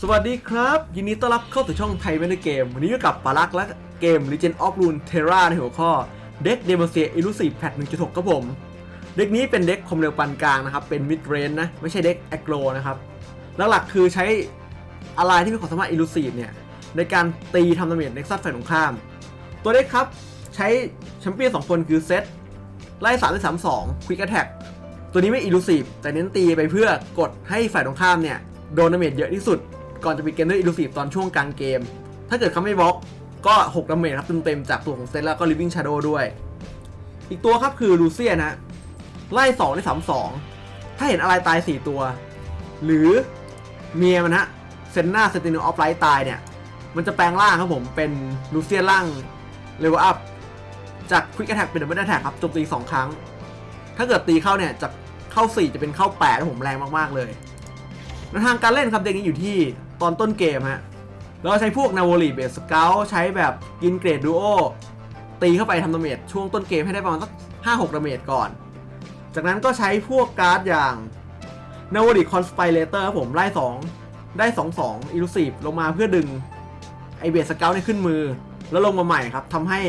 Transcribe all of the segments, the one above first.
สวัสดีครับ ยินดีต้อนรับเข้าสู่ช่องไทยเมนเกม วันนี้อยู่กับปารักและเกม Legend of Rune Terra ในหัวข้อเด็กเดมเซียอิลูซีฟแพท1.6ครับผม เด็กนี้เป็นเด็กคอมเร็วปานกลางนะครับ เป็นมิดเรนนะ ไม่ใช่เด็กแอโกรนะครับลหลักๆคือใช้อะไรที่มีความสามารถอิลูซีเนี่ย ในการตีทำดาเมจเน็กซัสฝ่ายตรงข้าม ตัวเด็กครับ ใช้แชมเปี้ยนสองคนคือเซตไล่3ได้3 2 Quick Attack ตัวนี้ไม่อิลูซีแต่เน้นตีไปเพื่อกดให้ฝ่ายตรงข้ามเนี่ยโดนดาเมจเยอะที่สุด ก่อนจะปิดเกมด้วยอิลูซีฟตอนช่วงกลางเกม ถ้าเกิดเขาไม่บล็อกก็6ดาเมจครับเต็มๆจากตัวของเซตแล้วก็ Living Shadow ด้วย อีกตัวครับคือลูเซียนะ ไล่2ได้3 2 ถ้าเห็นอะไรตาย 4 ตัว หรือเมียมันฮะเซนนาเซนติเนออฟไลท์ตายเนี่ย มันจะแปลงร่างครับผมเป็นลูเซียร่างเลเวลอัพจากควิกแอ t แทกเป็นดับเบิลแอ t แทกครับโจมตี 2 ครั้ง ถ้าเกิดตีเข้าเนี่ยจะเข้า 4 จะเป็นเข้า8แล้วผมแรงมากๆเลยแนวทางการเล่นครับเด็กนี้อยู่ที่ตอนต้นเกมฮะเราใช้พวกนาวอลีเบสสเกลใช้แบบกินเกรดดูโอตีเข้าไปทำดาเมจช่วงต้นเกมให้ได้ประมาณสัก5-6ดาเมจก่อน จากนั้นก็ใช้พวกการ์ดอย่างนาวอลีคอนสไปเรเตอร์ผมไล่2ได้2-2อิลูซีฟลงมาเพื่อดึงไอเบสสเกลเนี่ยขึ้นมือ แล้วลงมาใหม่ครับทำให้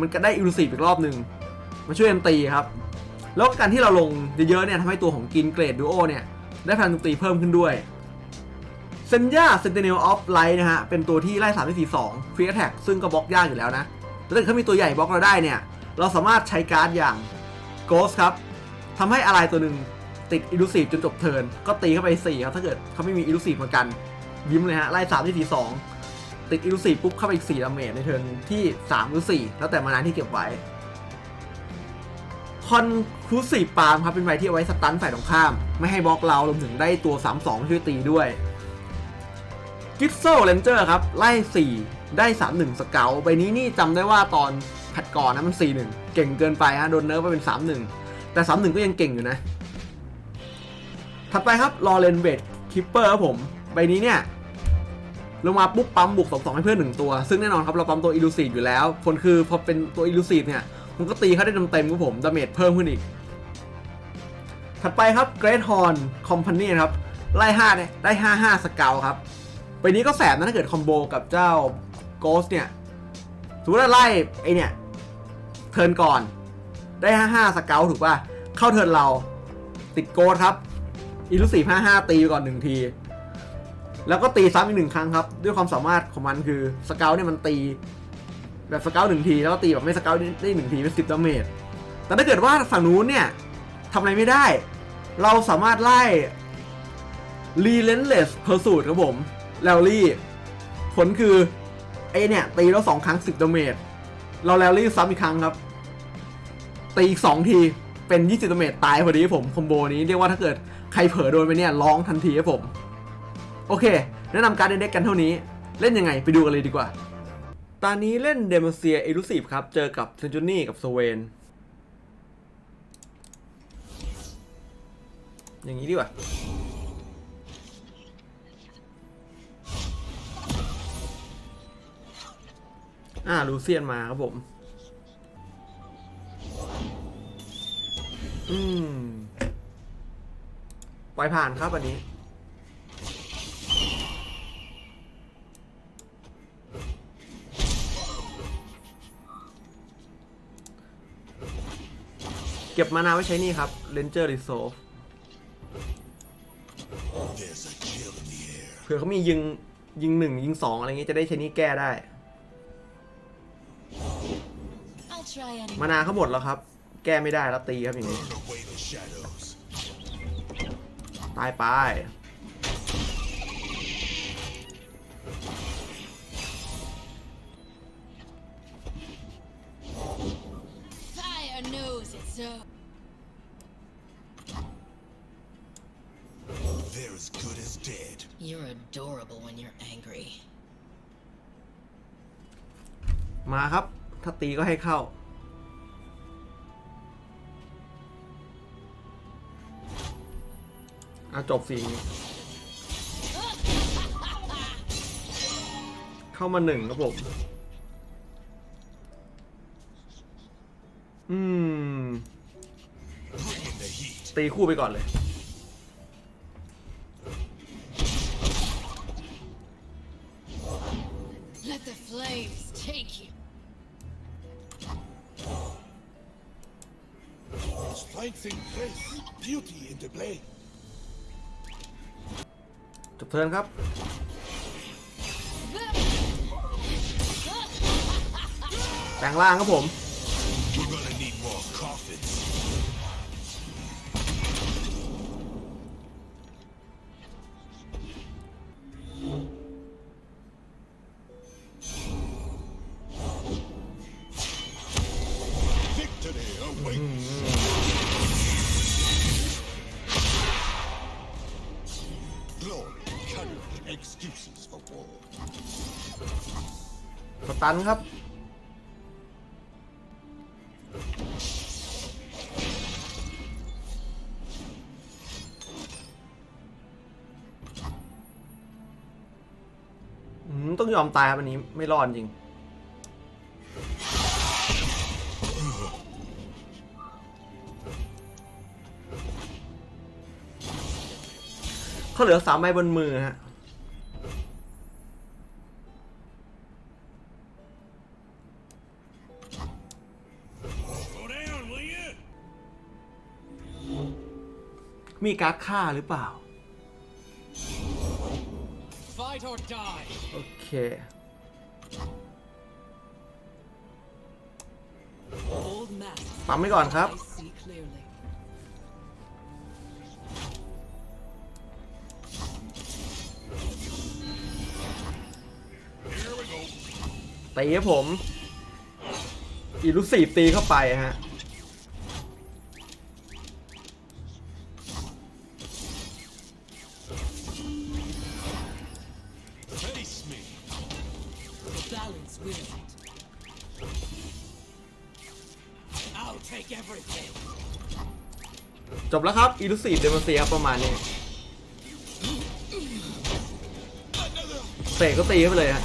มันก็ได้อิลูซีฟอีกรอบหนึ่งมาช่วยกันตีครับแล้วการที่เราลงเยอะๆเนี่ยทำให้ตัวของกินเกรดดูโอเนี่ยได้พลังโจมตีเพิ่มขึ้นด้วย เซนย่าเซนติเนลออฟไลท์นะฮะ เป็นตัวที่ไล่3 4 2ฟรีแอ t แท็กซึ่งก็บล็อกยากอยู่แล้วนะแต่ถ้าเกิดเขามีตัวใหญ่บล็อกเราได้เนี่ย เราสามารถใช้การ์ดอย่าง Ghost ครับทำให้อะไรตัวหนึ่งติดอิลูซีฟจนจบเทิร์นก็ตีเข้าไป 4 ครับ ถ้าเกิดเขาไม่มีอิลูซีฟเหมือนกัน ยิ้มเลยฮะ ไล่3 4 2ติดอิลูซีฟปุ๊บเข้าไปอีก4ดาเมจในเทิร์นที่ 3 หรือ 4 แล้วแต่มานานที่เก็บไว้คอนครูซีปาล์มครับเป็นใบที่เอาไว้สตันฝ่ายตรงข้าม ไม่ให้บล็อกเรารวมถึงได้ตัว 3-2 ช่วยตีด้วย กิฟโซเลนเจอร์ครับ ไล่ 4 ได้ 3-1 สเกลใบนี้นี่จำได้ว่าตอนแพทก่อนนะมัน 4-1 เก่งเกินไปฮะโดนเนิร์ฟไปเป็น 3-1 แต่ 3-1 ก็ยังเก่งอยู่นะ ถัดไปครับรอเลนเบดคิปเปอร์ครับผม ใบนี้เนี่ย ลงมาปุ๊บปั๊มบุกสองสองให้เพื่อนหนึ่งตัว ซึ่งแน่นอนครับเราปั๊มตัวอิลูซีฟอยู่แล้วผลคือพอเป็นตัวอิลูซีฟเนี่ยมันก็ตีเขาได้เต็มๆครับผมดาเมจเพิ่มขึ้นอีก ถัดไปครับเกรทฮอนคอมพานีครับไล่5เนี่ยได้ 5 5 สเกลครับ ใบนี้ก็แสบนะถ้าเกิดคอมโบกับเจ้าโกสเนี่ยสมมติว่าไล่ไอเนี่ยเทิร์นก่อนได้ 5 5 สเกลถูกป่ะ เข้าเทิร์นเรา ติดโกสครับ อิลูซีฟ5 5ตีก่อนหนึ่งที แล้วก็ตีซ้ำอีกหนึ่งครั้งครับ ด้วยความสามารถของมันคือสเกลเนี่ยมันตี แบบสเกลหนึ่งที แล้วก็ตีแบบไม่สเกลได้หนึ่งทีเป็นสิบดาเมจแต่ถ้าเกิดว่าฝั่งนู้นเนี่ยทำอะไรไม่ได้ เราสามารถไล่ relentless pursuit ครับผม แล้วลี่ ผลคือไอเนี่ยตีแล้วสองครั้งสิบดาเมจเราแล้วลี่ซ้ำอีกครั้งครับ ตีอีกสองทีเป็นยี่สิบดาเมจตายพอดีผมคอมโบนี้เรียกว่าถ้าเกิดใครเผลอโดนไปเนี่ยร้องทันทีครับผม โอเค แนะนำการเด็กกันเท่านี้ เล่นยังไงไปดูกันเลยดีกว่า ตอนนี้เล่นเดมเซียเอลูซีฟครับ เจอกับเซนจูนี่กับสเวนอย่างนี้ดีกว่า อ่าลูเซียนมาครับผม อืมปล่อยผ่านครับอันนี้ เก็บมานาไว้ใช้นี่ครับ Ranger Resolve เผื่อเขามียิงยิงหนึ่งยิงสองอะไรเงี้ยจะได้ใช้นี่แก้ได้ มานาเขาหมดแล้วครับ แก้ไม่ได้แล้วตีครับอย่างนี้ away the shadows. ตายไป Fire knows it, so. They're as good as dead. You're adorable when you're angry. มาครับ ถ้าตีก็ให้เข้า อะจบสีนี้เข้ามาหนึ่งครับผม อืม ตีคู่ไปก่อนเลย Let the flames take you. Strength in place, beauty in the blade. จบเทิร์นครับแปลงล่างครับผม สตันครับ ต้องยอมตายครับอันนี้ไม่รอดจริงเขาเหลือสามใบบนมือฮะ มีการ์ดฆ่าหรือเปล่า Fight or die. โอเค Old masks. ปั๊มไว้ก่อนครับ I see clearly. Here we go. ตีครับผม อีลูซีฟตีเข้าไปฮะ จบแล้วครับอีลูซีฟเดมอนเซียครับประมาณนี้เสกก็ตีเข้าไปเลยฮะ